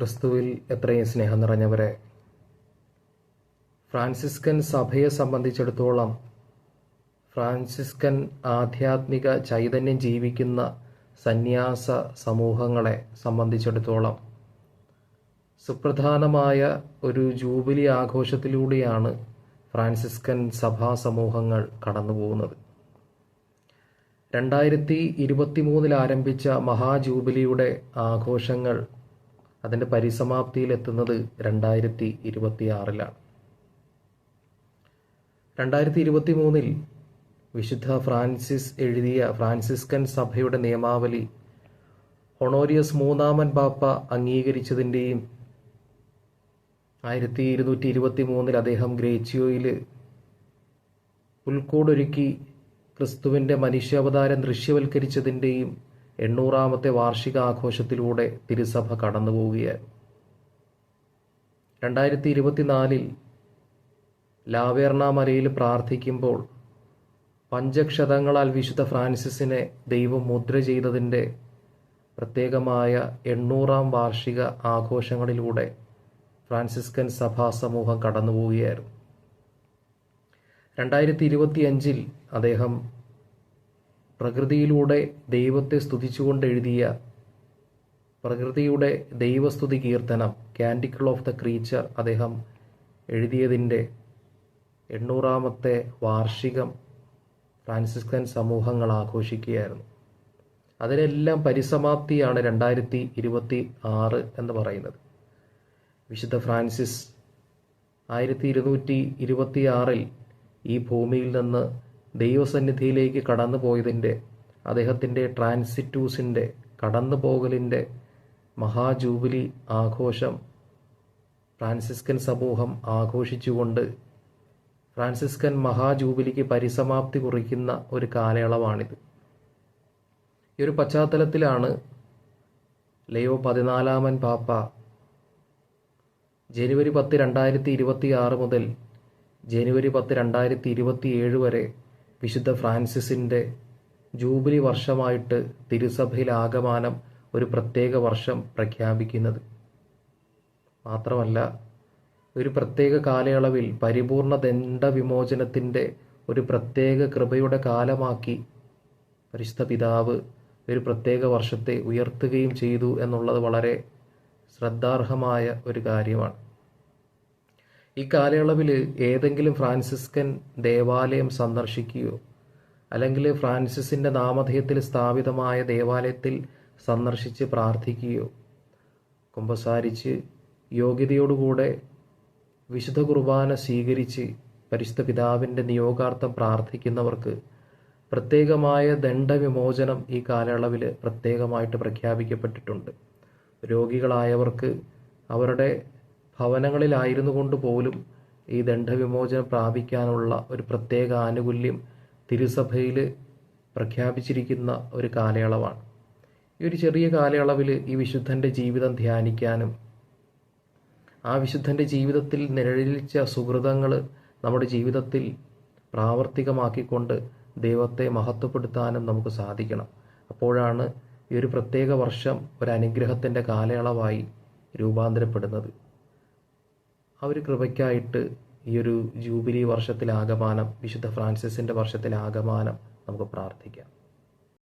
ക്രിസ്തുവിൽ എത്രയും സ്നേഹം നിറഞ്ഞവരെ ഫ്രാൻസിസ്കൻ സഭയെ സംബന്ധിച്ചിടത്തോളം ഫ്രാൻസിസ്കൻ ആധ്യാത്മിക ചൈതന്യം ജീവിക്കുന്ന സന്യാസ സമൂഹങ്ങളെ സംബന്ധിച്ചിടത്തോളം സുപ്രധാനമായ ഒരു ജൂബിലി ആഘോഷത്തിലൂടെയാണ് ഫ്രാൻസിസ്കൻ സഭാ സമൂഹങ്ങൾ കടന്നുപോകുന്നത്. രണ്ടായിരത്തി ഇരുപത്തി മൂന്നിൽ ആരംഭിച്ച മഹാജൂബിലിയുടെ ആഘോഷങ്ങൾ അതിന്റെ പരിസമാപ്തിയിൽ എത്തുന്നത് രണ്ടായിരത്തി ഇരുപത്തി ആറിലാണ് രണ്ടായിരത്തി ഇരുപത്തി മൂന്നിൽ വിശുദ്ധ ഫ്രാൻസിസ് എഴുതിയ ഫ്രാൻസിസ്കൻ സഭയുടെ നിയമാവലി ഹൊണോരിയസ് മൂന്നാമൻ ബാപ്പ അംഗീകരിച്ചതിന്റെയും ആയിരത്തി ഇരുന്നൂറ്റി ഇരുപത്തി മൂന്നിൽ അദ്ദേഹം ഗ്രേച്ചിയോയിൽ പുൽക്കൂടൊരുക്കി ക്രിസ്തുവിന്റെ മനുഷ്യാവതാരം ദൃശ്യവൽക്കരിച്ചതിന്റെയും എണ്ണൂറാമത്തെ വാർഷികാഘോഷത്തിലൂടെ തിരുസഭ കടന്നുപോവുകയായിരുന്നു രണ്ടായിരത്തി ഇരുപത്തിനാലിൽ ലാവേർണ മലയിൽ പ്രാർത്ഥിക്കുമ്പോൾ പഞ്ചക്ഷതങ്ങളാൽ വിശുദ്ധ ഫ്രാൻസിസിനെ ദൈവം മുദ്ര ചെയ്തതിന്റെ പ്രത്യേകമായ എണ്ണൂറാം വാർഷിക ആഘോഷങ്ങളിലൂടെ ഫ്രാൻസിസ്കൻ സഭാ സമൂഹം കടന്നുപോവുകയായിരുന്നു. രണ്ടായിരത്തി ഇരുപത്തിയഞ്ചിൽ അദ്ദേഹം പ്രകൃതിയിലൂടെ ദൈവത്തെ സ്തുതിച്ചുകൊണ്ട് എഴുതിയ പ്രകൃതിയുടെ ദൈവസ്തുതി കീർത്തനം കാൻഡിക്കിൾ ഓഫ് ദ ക്രീച്ചർ അദ്ദേഹം എഴുതിയതിന്റെ എണ്ണൂറാമത്തെ വാർഷികം ഫ്രാൻസിസ്കൻ സമൂഹങ്ങൾ ആഘോഷിക്കുകയായിരുന്നു. അതിനെല്ലാം പരിസമാപ്തിയാണ് രണ്ടായിരത്തി ഇരുപത്തി ആറ് എന്ന് പറയുന്നത്. വിശുദ്ധ ഫ്രാൻസിസ് ആയിരത്തി ഇരുന്നൂറ്റി ഇരുപത്തി ആറിൽ ഈ ഭൂമിയിൽ നിന്ന് ദൈവസന്നിധിയിലേക്ക് കടന്നു പോയതിന്റെ അദ്ദേഹത്തിന്റെ ട്രാൻസിറ്റൂസിന്റെ കടന്നു പോകലിന്റെ മഹാജൂബിലി ആഘോഷം ഫ്രാൻസിസ്കൻ സമൂഹം ആഘോഷിച്ചുകൊണ്ട് ഫ്രാൻസിസ്കൻ മഹാജൂബിലിക്ക് പരിസമാപ്തി കുറിക്കുന്ന ഒരു കാലയളവാണിത്. ഈ ഒരു പശ്ചാത്തലത്തിലാണ് ലയോ പതിനാലാമൻ പാപ്പ ജനുവരി പത്ത് രണ്ടായിരത്തി ഇരുപത്തി ആറ് മുതൽ ജനുവരി പത്ത് രണ്ടായിരത്തി ഇരുപത്തി ഏഴ് വരെ വിശുദ്ധ ഫ്രാൻസിസിന്റെ ജൂബിലി വർഷമായിട്ട് തിരുസഭയിൽ ആഗമാനം ഒരു പ്രത്യേക വർഷം പ്രഖ്യാപിക്കുന്നത്. മാത്രമല്ല ഒരു പ്രത്യേക കാലയളവിൽ പരിപൂർണ ദണ്ഡവിമോചനത്തിന്റെ ഒരു പ്രത്യേക കൃപയുടെ കാലമാക്കി പരിശുദ്ധ പിതാവ് ഒരു പ്രത്യേക വർഷത്തെ ഉയർത്തുകയും ചെയ്തു എന്നുള്ളത് വളരെ ശ്രദ്ധാർഹമായ ഒരു കാര്യമാണ്. ഈ കാലയളവിൽ ഏതെങ്കിലും ഫ്രാൻസിസ്കൻ ദേവാലയം സന്ദർശിക്കുകയോ അല്ലെങ്കിൽ ഫ്രാൻസിസിന്റെ നാമധേയത്തിൽ സ്ഥാപിതമായ ദേവാലയത്തിൽ സന്ദർശിച്ച് പ്രാർത്ഥിക്കുകയോ കുമ്പസാരിച്ച് യോഗ്യതയോടുകൂടെ വിശുദ്ധ കുർബാന സ്വീകരിച്ച് പരിശുദ്ധ പിതാവിന്റെ നിയോഗാർത്ഥം പ്രാർത്ഥിക്കുന്നവർക്ക് പ്രത്യേകമായ ദണ്ഡവിമോചനം ഈ കാലയളവിൽ പ്രത്യേകമായിട്ട് പ്രഖ്യാപിക്കപ്പെട്ടിട്ടുണ്ട്. രോഗികളായവർക്ക് അവരുടെ ഭവനങ്ങളിലായിരുന്നു കൊണ്ട് പോലും ഈ ദണ്ഡവിമോചനം പ്രാപിക്കാനുള്ള ഒരു പ്രത്യേക ആനുകൂല്യം തിരുസഭയിൽ പ്രഖ്യാപിച്ചിരിക്കുന്ന ഒരു കാലയളവാണ്. ഈ ഒരു ചെറിയ കാലയളവിൽ ഈ വിശുദ്ധന്റെ ജീവിതം ധ്യാനിക്കാനും ആ വിശുദ്ധന്റെ ജീവിതത്തിൽ നിഴലിച്ച സുഹൃതങ്ങൾ നമ്മുടെ ജീവിതത്തിൽ പ്രാവർത്തികമാക്കിക്കൊണ്ട് ദൈവത്തെ മഹത്വപ്പെടുത്താനും നമുക്ക് സാധിക്കണം. അപ്പോഴാണ് ഈ ഒരു പ്രത്യേക വർഷം ഒരു അനുഗ്രഹത്തിന്റെ കാലയളവായി രൂപാന്തരപ്പെടുന്നത്. ഒരു കൃപയ്ക്കായിട്ട് ഈ ഒരു ജൂബിലി വർഷത്തിലാകമാനം വിശുദ്ധ ഫ്രാൻസിസിന്റെ വർഷത്തിലാകമാനം നമുക്ക് പ്രാർത്ഥിക്കാം.